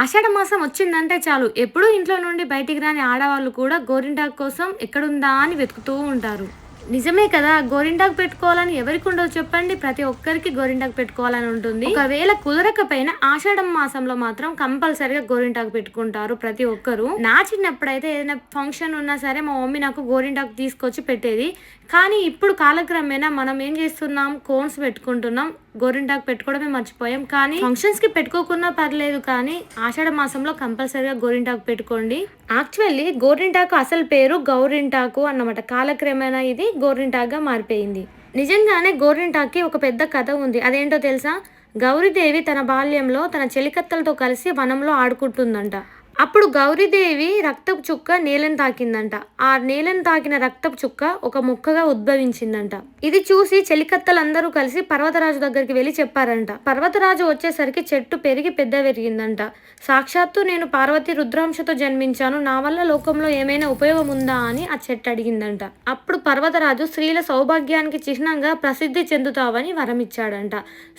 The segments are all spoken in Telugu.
ఆషాఢ మాసం వచ్చిందంటే చాలు. ఎప్పుడూ ఇంట్లో నుండి బయటికి రాని ఆడవాళ్ళు కూడా గోరింటాకు కోసం ఎక్కడుందా అని వెతుకుతూ ఉంటారు. నిజమే కదా గోరింటాకు పెట్టుకోవాలని ఎవరికి ఉండదు చెప్పండి? ప్రతి ఒక్కరికి గోరింటాకు పెట్టుకోవాలని ఉంటుంది. ఒకవేళ కుదరకపోయినా ఆషాఢం మాసంలో మాత్రం కంపల్సరిగా గోరింటాకు పెట్టుకుంటారు ప్రతి ఒక్కరు. నా చిన్నప్పుడైతే ఏదైనా ఫంక్షన్ ఉన్నా సరే మా మమ్మీ నాకు గోరింటాకు తీసుకొచ్చి పెట్టేది. కానీ ఇప్పుడు కాలక్రమేణా మనం ఏం చేస్తున్నాం? కోన్స్ పెట్టుకుంటున్నాం. గోరింటాకు పెట్టుకోవడమే మర్చిపోయాం. కానీ ఫంక్షన్స్కి పెట్టుకోకున్నా పర్లేదు కానీ ఆషాఢ మాసంలో కంపల్సరిగా గోరింటాకు పెట్టుకోండి. యాక్చువల్లీ గోరింటాకు అసలు పేరు గౌరింటాకు అన్నమాట. కాలక్రమేణా ఇది గోరింటాకుగా మారిపోయింది. నిజంగానే గోరింటాకి ఒక పెద్ద కథ ఉంది. అదేంటో తెలుసా? గౌరీదేవి తన బాల్యంలో తన చెలికత్తలతో కలిసి వనంలో ఆడుకుంటుందంట. అప్పుడు గౌరీదేవి రక్తపు చుక్క నేలను తాకిందంట. ఆ నేలను తాకిన రక్తపు చుక్క ఒక ముక్కగా ఉద్భవించిందంట. ఇది చూసి చెలికత్తలందరూ కలిసి పర్వతరాజు దగ్గరికి వెళ్ళి చెప్పారంట. పర్వతరాజు వచ్చేసరికి చెట్టు పెరిగి పెద్ద పెరిగిందంట సాక్షాత్తు నేను పార్వతి రుద్రాంశతో జన్మించాను. నా వల్ల లోకంలో ఏమైనా ఉపయోగం ఉందా అని ఆ చెట్టు అడిగిందంట. అప్పుడు పర్వతరాజు స్త్రీల సౌభాగ్యానికి చిహ్నంగా ప్రసిద్ధి చెందుతావని వరమిచ్చాడంట.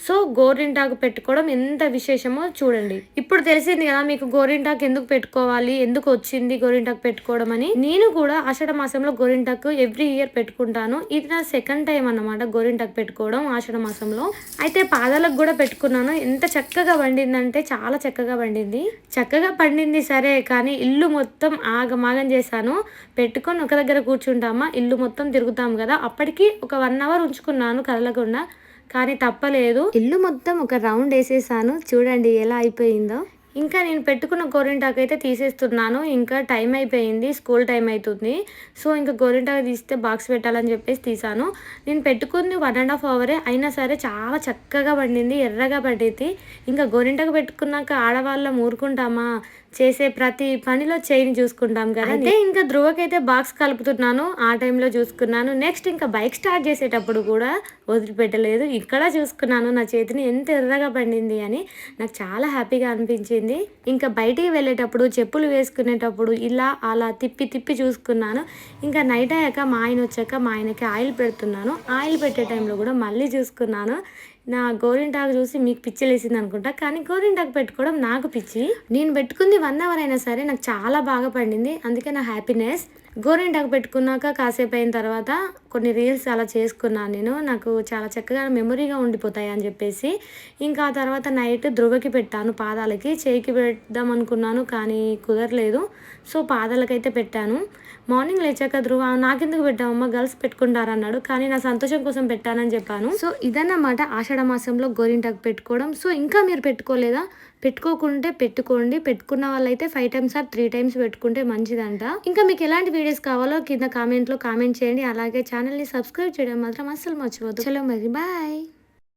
సో గోరింటాకు పెట్టుకోవడం ఎంత విశేషమో చూడండి. ఇప్పుడు తెలిసింది కదా మీకు గోరింటాకు ఎందుకు పెట్టుకోవాలి ఎందుకు వచ్చింది గోరింటకు పెట్టుకోవడం అని. నేను కూడా ఆషాఢ మాసంలో గోరింటకు ఎవ్రీ ఇయర్ పెట్టుకుంటాను. ఇది నా సెకండ్ టైం అన్నమాట గోరింటకు పెట్టుకోవడం ఆషాఢ మాసంలో. అయితే పాదాలకు కూడా పెట్టుకున్నాను. ఎంత చక్కగా పండిందంటే చాలా చక్కగా పండింది. చక్కగా పండింది సరే కానీ ఇల్లు మొత్తం ఆగమాగం చేశాను. పెట్టుకొని ఒక దగ్గర కూర్చుంటామా ఇల్లు మొత్తం తిరుగుతాం కదా. అప్పటికి ఒక వన్ అవర్ ఉంచుకున్నాను కదలకుండా కానీ తప్పలేదు. ఇల్లు మొత్తం ఒక రౌండ్ వేసేసాను. చూడండి ఎలా అయిపోయిందో. ఇంకా నేను పెట్టుకున్న గోరింటాకు అయితే తీసేస్తున్నాను. ఇంకా టైం అయిపోయింది స్కూల్ టైం అవుతుంది. సో ఇంకా గోరింటాకు తీస్తే బాక్స్ పెట్టాలని చెప్పేసి తీసాను. నేను పెట్టుకుంది వన్ అండ్ హాఫ్ అవరే. అయినా సరే చాలా చక్కగా పండింది ఎర్రగా పడింది. ఇంకా గోరింటాకు పెట్టుకున్నాక ఆడవాళ్ళం ఊరుకుంటామా? చేసే ప్రతి పనిలో చేయిని చూసుకుంటాం కదా. అయితే ఇంకా ధ్రువకైతే బాక్స్ కలుపుతున్నాను. ఆ టైంలో చూసుకున్నాను. నెక్స్ట్ ఇంకా బైక్ స్టార్ట్ చేసేటప్పుడు కూడా వదిలిపెట్టలేదు. ఇక్కడ చూసుకున్నాను నా చేతిని ఎంత ఎర్రగా పండింది అని. నాకు చాలా హ్యాపీగా అనిపించింది. ఇంకా బయటికి వెళ్ళేటప్పుడు చెప్పులు వేసుకునేటప్పుడు ఇలా అలా తిప్పి తిప్పి చూసుకున్నాను. ఇంకా నైట్ అయ్యాక మా ఆయన వచ్చాక మా ఆయనకి ఆయిల్ పెడుతున్నాను. ఆయిల్ పెట్టే టైంలో కూడా మళ్ళీ చూసుకున్నాను. నా గోరింటాకు చూసి మీకు పిచ్చిలేసింది అనుకుంటా. కానీ గోరింటాకు పెట్టుకోవడం నాకు పిచ్చి. నేను పెట్టుకుంది వన్ అవర్ అయినా సరే నాకు చాలా బాగా పండింది. అందుకే నా హ్యాపీనెస్. గోరింటాకు పెట్టుకున్నాక కాసేపు అయిన తర్వాత కొన్ని రీల్స్ అలా చేసుకున్నాను నేను. నాకు చాలా చక్కగా మెమొరీగా ఉండిపోతాయి అని చెప్పేసి. ఇంకా ఆ తర్వాత నైట్ ధ్రువకి పెట్టాను పాదాలకి. చేయికి పెడదాం అనుకున్నాను కానీ కుదరలేదు. సో పాదాలకైతే పెట్టాను. మార్నింగ్ లేచాక ధ్రువ నాకెందుకు పెట్టామమ్మా గర్ల్స్ పెట్టుకుంటారన్నాడు. కానీ నా సంతోషం కోసం పెట్టానని చెప్పాను. సో ఇదన్నమాట ఆషాఢ మాసంలో గోరింటాకు పెట్టుకోవడం. సో ఇంకా మీరు పెట్టుకోలేదా? పెట్టుకోకుంటే పెట్టుకోండి. పెట్టుకున్న వాళ్ళైతే five times or three times పెట్టుకుంటే మంచిదంట. ఇంకా మీకు ఎలాంటి వీడియోస్ కావాలో కింద కామెంట్లో కామెంట్ చేయండి. అలాగే ఛానల్ని సబ్స్క్రైబ్ చేయడం మాత్రం అస్సలు మర్చిపోద్దు. చలో మరి బాయ్